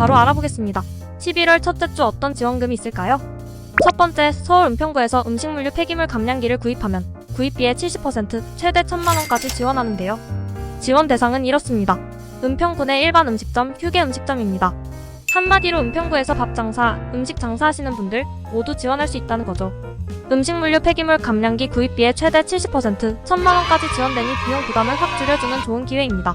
바로 알아보겠습니다. 11월 첫째 주 어떤 지원금이 있을까요? 첫 번째, 서울 은평구에서 음식물류 폐기물 감량기를 구입하면 구입비의 70% 최대 1천만 원까지 지원하는데요. 지원 대상은 이렇습니다. 은평구 내 일반 음식점, 휴게 음식점입니다. 한마디로 은평구에서 밥 장사, 음식 장사하시는 분들 모두 지원할 수 있다는 거죠. 음식물류 폐기물 감량기 구입비의 최대 70% 1천만 원까지 지원되니 비용 부담을 확 줄여주는 좋은 기회입니다.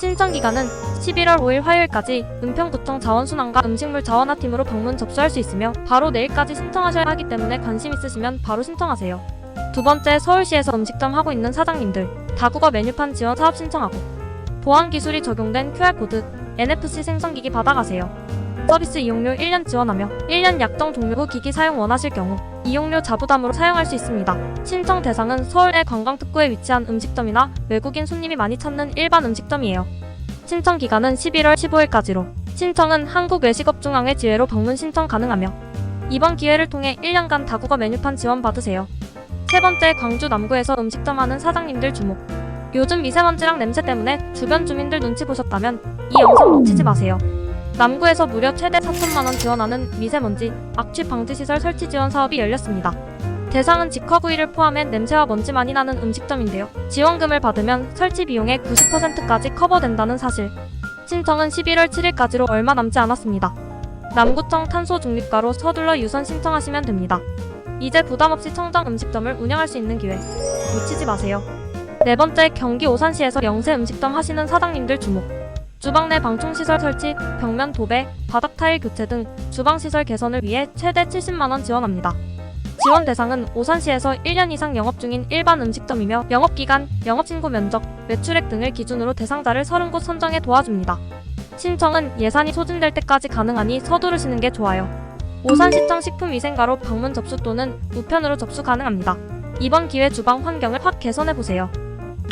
신청 기간은 11월 5일 화요일까지 은평구청 자원순환과 음식물 자원화팀으로 방문 접수할 수 있으며 바로 내일까지 신청하셔야 하기 때문에 관심 있으시면 바로 신청하세요. 두 번째, 서울시에서 음식점 하고 있는 사장님들 다국어 메뉴판 지원 사업 신청하고 보안 기술이 적용된 QR코드, NFC 생성기기 받아가세요. 서비스 이용료 1년 지원하며 1년 약정 종료 후 기기 사용 원하실 경우 이용료 자부담으로 사용할 수 있습니다. 신청 대상은 서울 내 관광특구에 위치한 음식점이나 외국인 손님이 많이 찾는 일반 음식점이에요. 신청 기간은 11월 15일까지로 신청은 한국외식업중앙회 지회로 방문 신청 가능하며 이번 기회를 통해 1년간 다국어 메뉴판 지원 받으세요. 세 번째, 광주 남구에서 음식점 하는 사장님들 주목. 요즘 미세먼지랑 냄새 때문에 주변 주민들 눈치 보셨다면 이 영상 놓치지 마세요. 남구에서 무려 최대 4천만 원 지원하는 미세먼지 악취 방지 시설 설치 지원 사업이 열렸습니다. 대상은 직화구이를 포함해 냄새와 먼지 많이 나는 음식점인데요. 지원금을 받으면 설치 비용의 90%까지 커버된다는 사실. 신청은 11월 7일까지로 얼마 남지 않았습니다. 남구청 탄소 중립가로 서둘러 유선 신청하시면 됩니다. 이제 부담 없이 청정 음식점을 운영할 수 있는 기회 놓치지 마세요. 네 번째, 경기 오산시에서 영세 음식점 하시는 사장님들 주목. 주방 내 방충시설 설치, 벽면 도배, 바닥 타일 교체 등 주방시설 개선을 위해 최대 70만원 지원합니다. 지원 대상은 오산시에서 1년 이상 영업 중인 일반 음식점이며 영업기간, 영업신고 면적, 매출액 등을 기준으로 대상자를 30곳 선정해 도와줍니다. 신청은 예산이 소진될 때까지 가능하니 서두르시는 게 좋아요. 오산시청 식품위생과로 방문 접수 또는 우편으로 접수 가능합니다. 이번 기회 주방 환경을 확 개선해 보세요.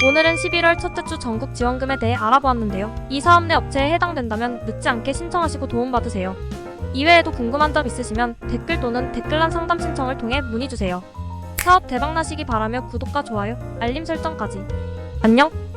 오늘은 11월 첫째 주 전국 지원금에 대해 알아보았는데요. 이 사업 내 업체에 해당된다면 늦지 않게 신청하시고 도움받으세요. 이외에도 궁금한 점 있으시면 댓글 또는 댓글란 상담 신청을 통해 문의 주세요. 사업 대박나시기 바라며 구독과 좋아요, 알림 설정까지. 안녕!